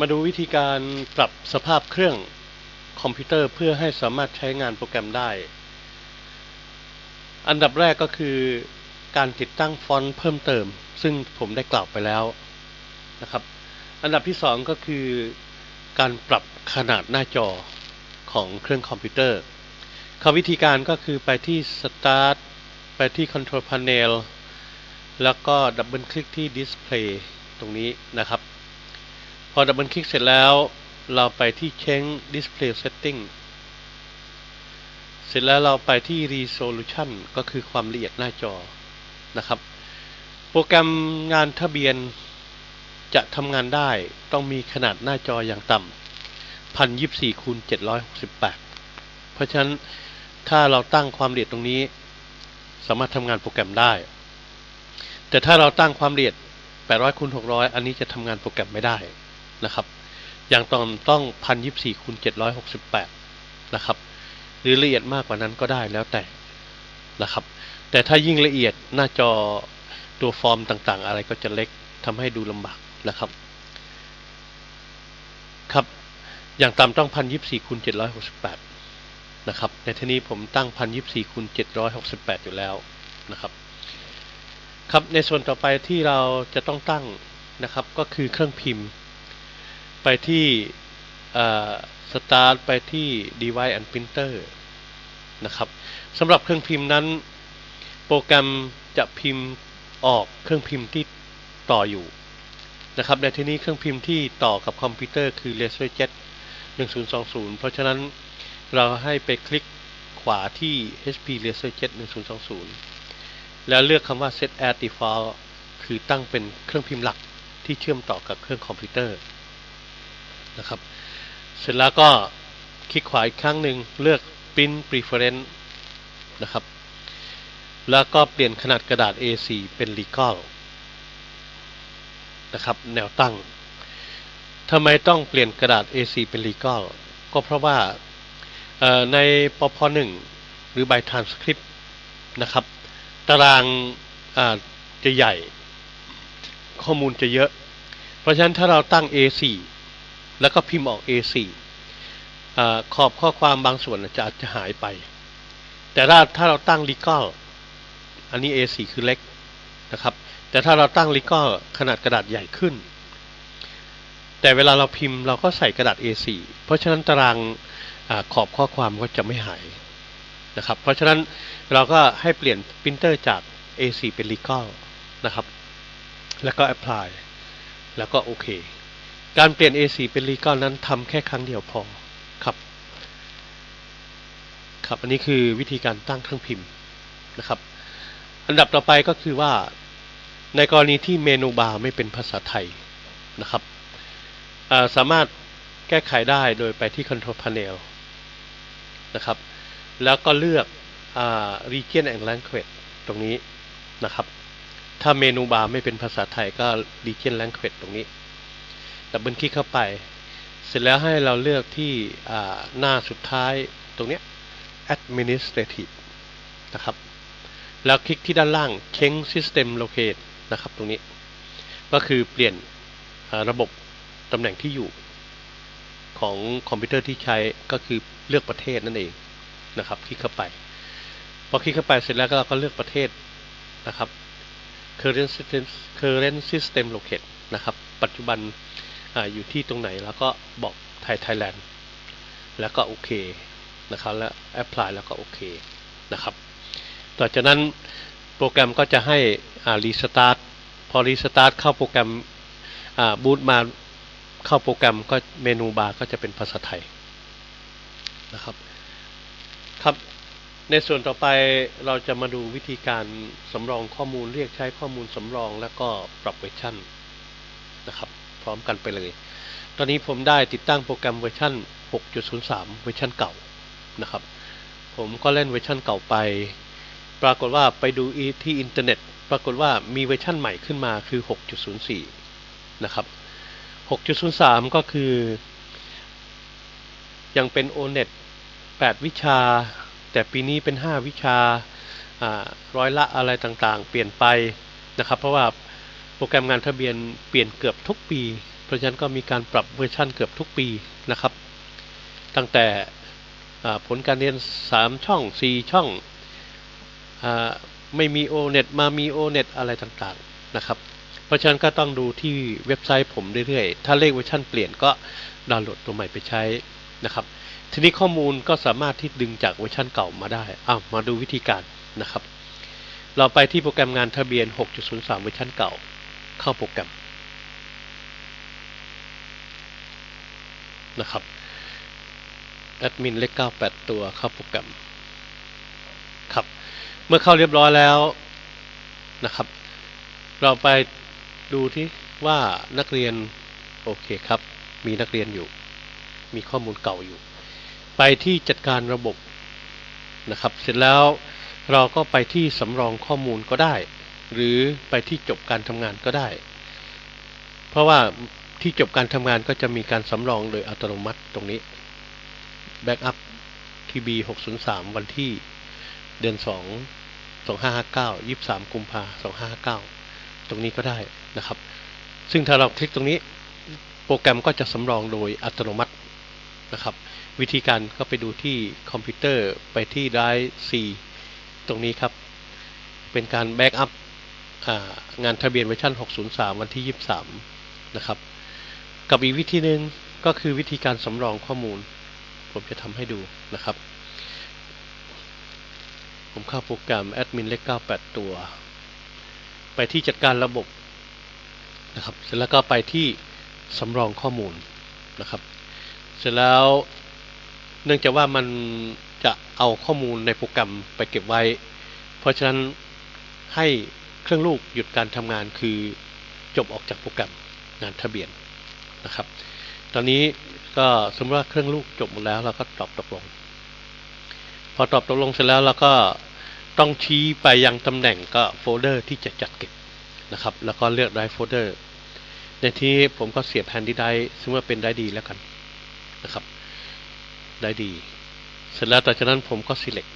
มาดูวิธีการปรับสภาพเครื่องคอมพิวเตอร์เพื่อให้สามารถใช้งานโปรแกรมได้ อันดับแรกก็คือการติดตั้งฟอนต์เพิ่มเติม ซึ่งผมได้กล่าวไปแล้วนะครับ อันดับที่สองก็คือการปรับขนาดหน้าจอของเครื่องคอมพิวเตอร์คำวิธีการก็คือไปที่ Start ไปที่ Control Panel แล้วก็ดับเบิลคลิกที่ Display ตรงนี้นะครับ พอดับเบิลคลิกเสร็จแล้วเราไปที่ Change Display Setting เสร็จแล้วเราไปที่ Resolution ก็คือความละเอียดหน้าจอนะครับ โปรแกรมงานทะเบียนจะทำงานได้ต้องมีขนาดหน้าจออย่างต่ำพันยิบสี่คูณเจ็ดร้อยหกสิบแปดเพราะฉะนั้นถ้าเราตั้งความละเอียดตรงนี้ สามารถทำงานโปรแกรมได้ แต่ถ้าเราตั้งความละเอียด800คูณ600อันนี้จะทำงานโปรแกรมไม่ได้ นะครับ อย่างต่ำต้องพันยิบสี่คูณเจ็ดร้อยหกสิบแปดนะครับ หรือละเอียดมากกว่านั้นก็ได้แล้วแต่นะครับ แต่ถ้ายิ่งละเอียดหน้าจอตัวฟอร์มต่างๆ อะไรก็จะเล็กทำให้ดูลำบากนะครับ ครับ อย่างต่ำต้องพันยิบสี่คูณเจ็ดร้อยหกสิบแปดนะครับ ในที่นี้ผมตั้งพันยิบสี่คูณเจ็ดร้อยหกสิบแปดอยู่แล้วนะครับ ครับ ในส่วนต่อไปที่เราจะต้องตั้งนะครับ ก็คือเครื่องพิมพ์ ไปที่สตาร์ทไปที่ device and printer นะครับสำหรับเครื่องพิมพ์นั้น โปรแกรมจะพิมพ์ออกเครื่องพิมพ์ที่ต่ออยู่นะครับในที่นี้เครื่องพิมพ์ที่ต่อกับคอมพิวเตอร์คือ LaserJet 1020 เพราะฉะนั้นเราให้ไปคลิกขวาที่ HP LaserJet 1020 แล้วเลือกคำว่า Set as Default คือตั้งเป็นเครื่องพิมพ์หลักที่เชื่อมต่อกับเครื่องคอมพิวเตอร์ นะครับ เสร็จแล้วก็คลิกขวาอีกครั้งหนึ่งเลือก Print Preference นะครับ แล้วก็เปลี่ยนขนาดกระดาษ A4 เป็น Legal นะครับ แนวตั้งทำไมต้องเปลี่ยนกระดาษ A4 เป็น Legal ก็เพราะว่าในปพ1หรือ by transcript นะครับ ตารางจะใหญ่ ข้อมูลจะเยอะ เพราะฉะนั้นถ้าเราตั้ง A4 แล้วก็พิมพ์ออก A4 อขอบข้อความบางส่วนจะอาจจะหายไป แต่ถ้าถ้าเราตั้ง legal อันนี้ A4 คือเล็กนะครับ แต่ถ้าเราตั้ง legal ขนาดกระดาษใหญ่ขึ้น แต่เวลาเราพิมพ์เราก็ใส่กระดาษ A4 เพราะฉะนั้นตารางอขอบข้อความก็จะไม่หายนะครับ เพราะฉะนั้นเราก็ให้เปลี่ยนปรินเตอร์จาก A4 เป็น legal นะครับ แล้วก็ apply แล้วก็โอเค การเปลี่ยน A4 เป็น legal นั้นทำแค่ครั้งเดียวพอครับครับ อันนี้คือวิธีการตั้งเครื่องพิมพ์นะครับ อันดับต่อไปก็คือว่าในกรณีที่เมนูบาร์ไม่เป็นภาษาไทยนะครับสามารถแก้ไขได้โดยไปที่ Control Panel นะครับ แล้วก็เลือก Region and Language ตรงนี้นะครับ ถ้าเมนูบาร์ไม่เป็นภาษาไทยก็ Region Language ตรงนี้ ดับเบิลคลิกเข้าไป เสร็จแล้วให้เราเลือกที่หน้าสุดท้ายตรงนี้ administrative นะครับ แล้วคลิกที่ด้านล่าง change system locate นะครับตรงนี้ ก็คือเปลี่ยนระบบตำแหน่งที่อยู่ของคอมพิวเตอร์ที่ใช้ก็คือเลือกประเทศนั่นเองนะครับ คลิกเข้าไป พอคลิกเข้าไปเสร็จแล้วก็เราก็เลือกประเทศนะครับ current system current system locate นะครับ ปัจจุบัน ออยู่ที่ตรงไหนแล้วก็บอกไทยไทยแลนด์แล้วก็โอเคนะครับแล้วแอพพลายแล้วก็โอเคนะครับ ต่อจากนั้นโปรแกรมก็จะให้รีสตาร์ทพอรีสตาร์ทเข้าโปรแกรมบูตมาเข้าโปรแกรมก็เมนูบาร์ก็จะเป็นภาษาไทยนะครับครับในส่วนต่อไปเราจะมาดูวิธีการสำรองข้อมูลเรียกใช้ข้อมูลสำรอง แล้วก็ปรับเวอร์ชันนะครับ พร้อมกันไปเลย ตอนนี้ผมได้ติดตั้งโปรแกรมเวอร์ชัน6.03 เวอร์ชันเก่านะครับ ผมก็เล่นเวอร์ชันเก่าไป ปรากฏว่าไปดูที่อินเทอร์เน็ต ปรากฏว่ามีเวอร์ชันใหม่ขึ้นมาคือ 6.04 นะครับ 6.03 ก็คือ ยังเป็น ONET 8 วิชา แต่ปีนี้เป็น 5 วิชาร้อยละอะไรต่างๆ เปลี่ยนไปนะครับ เพราะว่า โปรแกรมงานทะเบียนเปลี่ยนเกือบทุกปี เพราะฉะนั้นก็มีการปรับเวอร์ชันเกือบทุกปีนะครับ ตั้งแต่ผลการเรียน 3 ช่อง 4 ช่องอไม่มี O-NET มามี O-NET อะไรต่างๆนะครับ เพราะฉะนั้นก็ต้องดูที่เว็บไซต์ผมเรื่อยๆ ถ้าเลขเวอร์ชันเปลี่ยนก็ดาวน์โหลดตัวใหม่ไปใช้นะครับ ทีนี้ข้อมูลก็สามารถที่ดึงจากเวอร์ชันเก่ามาได้อ้าวมาดูวิธีการนะครับ เราไปที่โปรแกรมงานทะเบียน 6.03 เวอร์ชันเก่า เข้าโปรแกรมนะครับแอดมินเลข98 ตัวเข้าโปรแกรมครับเมื่อเข้าเรียบร้อยแล้วนะครับ เราไปดูที่ว่านักเรียนโอเคครับ มีนักเรียนอยู่ มีข้อมูลเก่าอยู่ ไปที่จัดการระบบนะครับ เสร็จแล้วเราก็ไปที่สำรองข้อมูลก็ได้ หรือไปที่จบการทำงานก็ได้ เพราะว่าที่จบการทำงานก็จะมีการสำรองโดยอัตโนมัติตรงนี้ Backup TB 603วันที่เดือน2 2559 23กุมภา2559ตรงนี้ก็ได้นะครับ ซึ่งถ้าเราคลิกตรงนี้ โปรแกรมก็จะสำรองโดยอัตโนมัตินะครับ วิธีการก็ไปดูที่คอมพิวเตอร์ไปที่ไดรฟ์ C ตรงนี้ครับ เป็นการแบ็กอัพ งานทะเบียนเวอร์ชัน603 วันที่ 23 นะครับ กับอีกวิธีหนึ่งก็คือวิธีการสำรองข้อมูล ผมจะทำให้ดูนะครับ ผมเข้าโปรแกรมแอดมินเลข98 ตัว ไปที่จัดการระบบนะครับ เสร็จแล้วก็ไปที่สำรองข้อมูลนะครับ เสร็จแล้วเนื่องจากว่ามันจะเอาข้อมูลในโปรแกรมไปเก็บไว้ เพราะฉะนั้นให้ เครื่องลูกหยุดการทำงานคือจบออกจากโปรแกรมงานทะเบียนนะครับ ตอนนี้ก็สมมติว่าเครื่องลูกจบหมดแล้วเราก็ตอบตกลง พอตอบตกลงเสร็จแล้วเราก็ต้องชี้ไปยังตำแหน่งก็โฟลเดอร์ที่จะจัดเก็บนะครับ แล้วก็เลือกไดรฟ์โฟลเดอร์ในที่ผมก็เสียบแฮนดี้ไดซึ่งว่าเป็นไดดีแล้วกันนะครับไดดี เสร็จแล้วต่อจากนั้นผมก็ select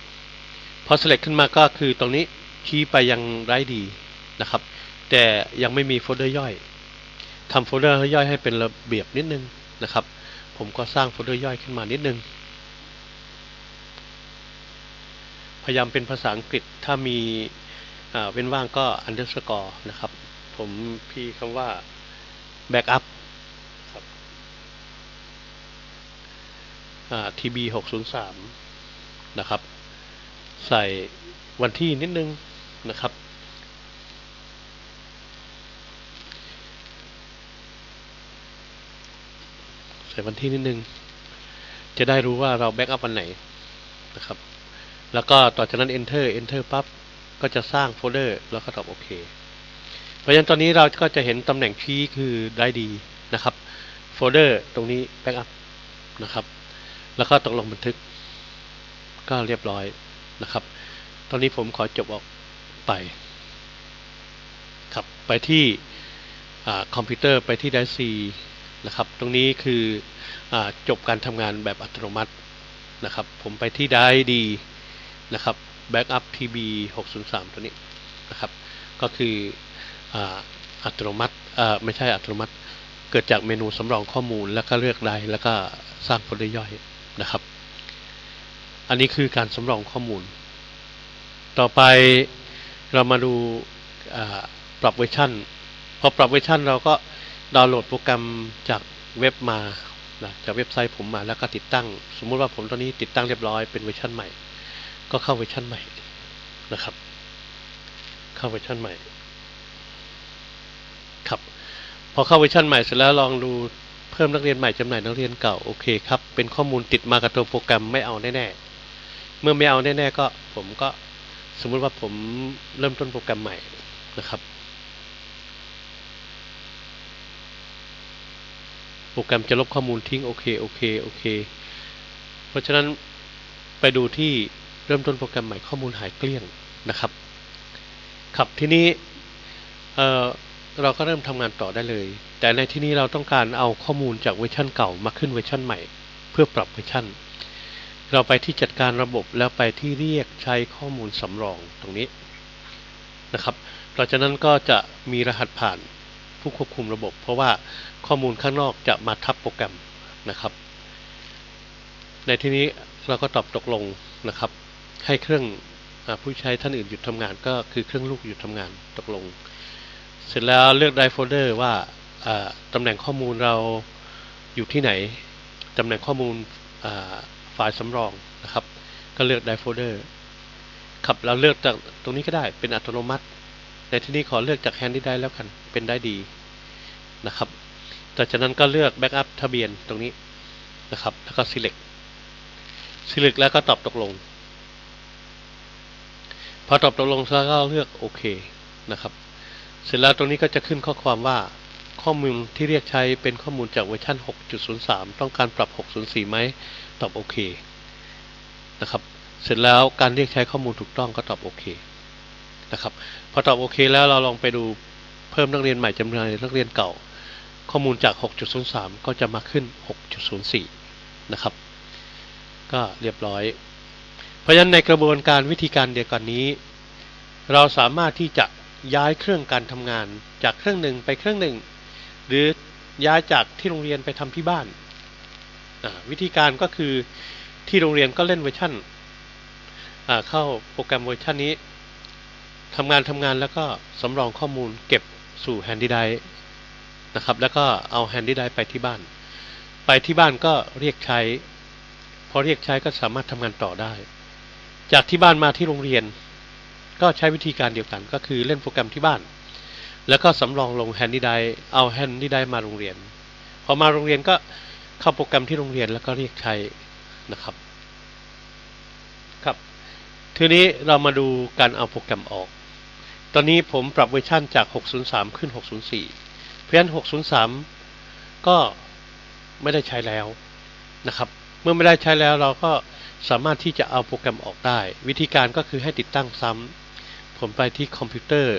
พอ select ขึ้นมาก็คือตรงนี้ ชี้ไปยังไร์ดีนะครับ แต่ยังไม่มีโฟลเดอร์ย่อยทำโฟลเดอร์ย่อยให้เป็นระเบียบนิดนึงนะครับ ผมก็สร้างโฟลเดอร์ย่อยขึ้นมานิดนึง พยายามเป็นภาษาอังกฤษถ้ามีเว้นว่างก็ underscore นะครับ ผมพี่คำว่า backup ครับ TB 603 นะครับ ใส่วันที่นิดนึง นะครับ ใส่วันที่นิดนึง จะได้รู้ว่าเราแบ็กอัพวันไหนนะครับ แล้วก็ต่อจากนั้น enter enter ปั๊บก็จะสร้างโฟลเดอร์ แล้วก็ตอบโอเค เพราะฉะนั้นตอนนี้เราก็จะเห็นตำแหน่งชี้คือได้ดีนะครับโฟลเดอร์ตรงนี้แบ็กอัพนะครับ แล้วก็ตกลงบันทึกก็เรียบร้อยนะครับ ตอนนี้ผมขอจบออก ไป ครับไปที่คอมพิวเตอร์ไปที่ไดซีนะครับ ตรงนี้คืออจบการทำงานแบบอัตโนมัตินะครับ ผมไปที่ไดดีนะครับ Backup TB 603 ตัวนี้นะครับ ก็คืออัตโนมัติไม่ใช่อัตโนมัติ เกิดจากเมนูสำรองข้อมูลแล้วก็เลือกได้แล้วก็สร้างโฟลเดอร์ย่อยนะครับ อันนี้คือการสำรองข้อมูล ต่อไป เรามาดูปรับเวอร์ชันพอปรับเวอร์ชันเราก็ดาวน์โหลดโปรแกรมจากเว็บมาจากเว็บไซต์ผมมาแล้วก็ติดตั้ง สมมุติว่าผมตอนนี้ติดตั้งเรียบร้อยเป็นเวอร์ชันใหม่ ก็เข้าเวอร์ชันใหม่นะครับ เข้าเวอร์ชันใหม่ ครับ พอเข้าเวอร์ชันใหม่เสร็จแล้วลองดูเพิ่มนักเรียนใหม่จำหน่ายนักเรียนเก่าโอเคครับเป็นข้อมูลติดมากับตัวโปรแกรมไม่เอาแน่ๆเมื่อไม่เอาแน่ๆก็ผมก็ สมมุติว่าผมเริ่มต้นโปรแกรมใหม่นะครับ โปรแกรมจะลบข้อมูลทิ้งโอเคโอเคโอเค เพราะฉะนั้นไปดูที่เริ่มต้นโปรแกรมใหม่ข้อมูลหายเกลี้ยงนะครับ ครับทีนี้เเราก็เริ่มทำงานต่อได้เลย แต่ในที่นี้เราต้องการเอาข้อมูลจากเวอร์ชันเก่ามาขึ้นเวอร์ชันใหม่ เพื่อปรับเวอร์ชัน เราไปที่จัดการระบบแล้วไปที่เรียกใช้ข้อมูลสำรองตรงนี้นะครับหลังจากนั้นก็จะมีรหัสผ่านผู้ควบคุมระบบ เพราะว่าข้อมูลข้างนอกจะมาทับโปรแกรมนะครับ ในที่นี้เราก็ตอบตกลงนะครับ ให้เครื่องผู้ใช้ท่านอื่นหยุดทำงานก็คือเครื่องลูกหยุดทำงานตกลง เสร็จแล้วเลือกไดโฟลเดอร์ว่าตำแหน่งข้อมูลเราอยู่ที่ไหนตำแหน่งข้อมูล ไฟล์สำรองนะครับ ก็เลือกไดโฟลเดอร์ครับเราเลือกจากตรงนี้ก็ได้เป็นอัตโนมัติ ในที่นี้ขอเลือกจากแฮนดี้ได้แล้วกันเป็นได้ดีนะครับต่จากนั้นก็เลือกแบ็กอัพทะเบียนตรงนี้นะครับ แล้วก็ select select แล้วก็ตอบตกลง พอตอบตกลงแล้วก็เลือกโอเคนะครับ เสร็จแล้วตรงนี้ก็จะขึ้นข้อความว่า ข้อมูลที่เรียกใช้เป็นข้อมูลจากเวอร์ชัน6.03 ต้องการปรับ 604 ไหม ตอบโอเคนะครับ เสร็จแล้วการเรียกใช้ข้อมูลถูกต้องก็ตอบโอเคนะครับ พอตอบโอเคแล้วเราลองไปดูเพิ่มนักเรียนใหม่จำนวนนักเรียนเก่า ข้อมูลจาก 6.03 ก็จะมาขึ้น 6.04 นะครับ ก็เรียบร้อย เพราะฉะนั้นในกระบวนการวิธีการเดียวกันนี้ เราสามารถที่จะย้ายเครื่องการทำงานจากเครื่องหนึ่งไปเครื่องหนึ่ง หรือย้ายจากที่โรงเรียนไปทำที่บ้าน วิธีการก็คือที่โรงเรียนก็เล่นเวอร์ชันเข้าโปรแกรมเวอร์ชันนี้ทำงานทำงานแล้วก็สำรองข้อมูลเก็บสู่แฮนดี้ไดนะครับ แล้วก็เอาแฮนดี้ไดไปที่บ้าน ไปที่บ้านก็เรียกใช้ พอเรียกใช้ก็สามารถทำงานต่อได้ จากที่บ้านมาที่โรงเรียน ก็ใช้วิธีการเดียวกัน ก็คือเล่นโปรแกรมที่บ้าน แล้วก็สำรองลงแฮนดี้ไดเอาแฮนดี้ไดมาโรงเรียน พอมาโรงเรียนก็เข้าโปรแกรมที่โรงเรียนแล้วก็เรียกใช้นะครับ ครับ ทีนี้เรามาดูการเอาโปรแกรมออก ตอนนี้ผมปรับเวอร์ชันจาก 603 ขึ้น 604 เพราะฉะนั้น 603 ก็ไม่ได้ใช้แล้วนะครับ เมื่อไม่ได้ใช้แล้วเราก็สามารถที่จะเอาโปรแกรมออกได้ วิธีการก็คือให้ติดตั้งซ้ำผมไปที่คอมพิวเตอร์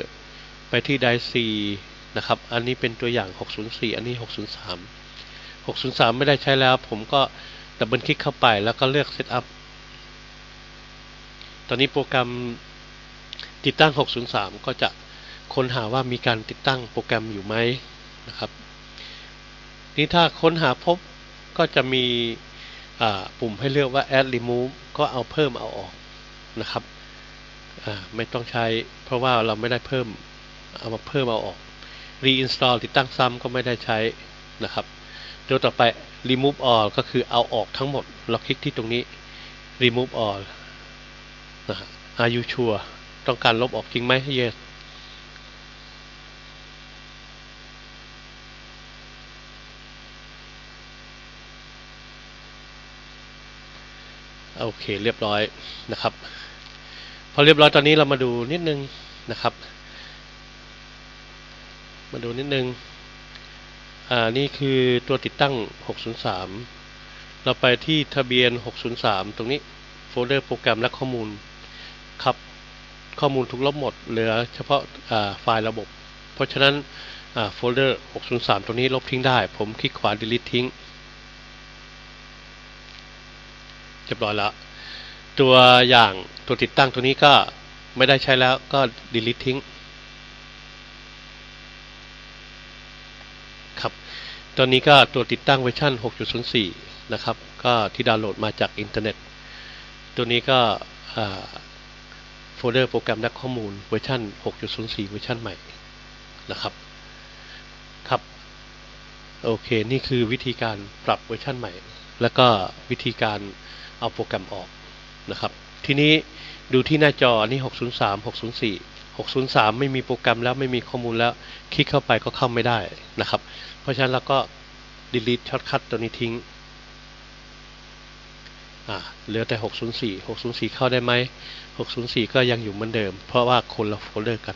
ไปที่ไดซีนะครับ อันนี้เป็นตัวอย่าง 604 อันนี้ 603 603 ไม่ได้ใช้แล้ว ผมก็ดับเบิลคลิกเข้าไปแล้วก็เลือก Setup ตอนนี้โปรแกรมติดตั้ง 603 ก็จะค้นหาว่ามีการติดตั้งโปรแกรมอยู่ไหมนะครับ นี่ถ้าค้นหาพบก็จะมีปุ่มให้เลือกว่า add remove ก็เอาเพิ่มเอาออกนะครับ ไม่ต้องใช้เพราะว่าเราไม่ได้เพิ่ม เอามาเพิ่มเอาออก reinstall ติดตั้งซ้ำก็ไม่ได้ใช้นะครับตัวต่อไป remove all ก็คือเอาออกทั้งหมด เราคลิกที่ตรงนี้ remove all นะฮะ are you sure ต้องการลบออกจริงไหม yes โอเคเรียบร้อยนะครับ พอเรียบร้อยตอนนี้เรามาดูนิดนึงนะครับ มาดูนิดนึง อ่า นี่คือตัวติดตั้ง 603 เราไปที่ทะเบียน 603 ตรงนี้โฟลเดอร์โปรแกรมและข้อมูล ครับ ข้อมูลถูกลบหมด เหลือเฉพาะไฟล์ระบบ เพราะฉะนั้นโฟลเดอร์ 603 ตรงนี้ลบทิ้งได้ ผมคลิกขวา delete ทิ้งเรียบร้อยแล้วตัวอย่างตัวติดตั้งตัวนี้ก็ไม่ได้ใช้แล้วก็ delete ทิ้งครับ ตอนนี้ก็ตัวติดตั้งเวอร์ชัน6.04 นะครับ ก็ที่ดาวน์โหลดมาจากอินเทอร์เน็ต ตัวนี้ก็โฟลเดอร์โปรแกรมและข้อมูลเวอร์ชัน6.04 เวอร์ชันใหม่นะครับ ครับ โอเค นี่คือวิธีการปรับเวอร์ชันใหม่ แล้วก็วิธีการเอาโปรแกรมออกนะครับ ทีนี้ดูที่หน้าจออันนี้603 604 603 ไม่มีโปรแกรมแล้วไม่มีข้อมูลแล้วคลิกเข้าไปก็เข้าไม่ได้นะครับ เพราะฉะนั้นเราก็ delete shortcut ตัวนี้ทิ้งเหลือแต่ 604 604 เข้าได้ไหม 604 ก็ยังอยู่เหมือนเดิม เพราะว่าคนละโฟลเดอร์กัน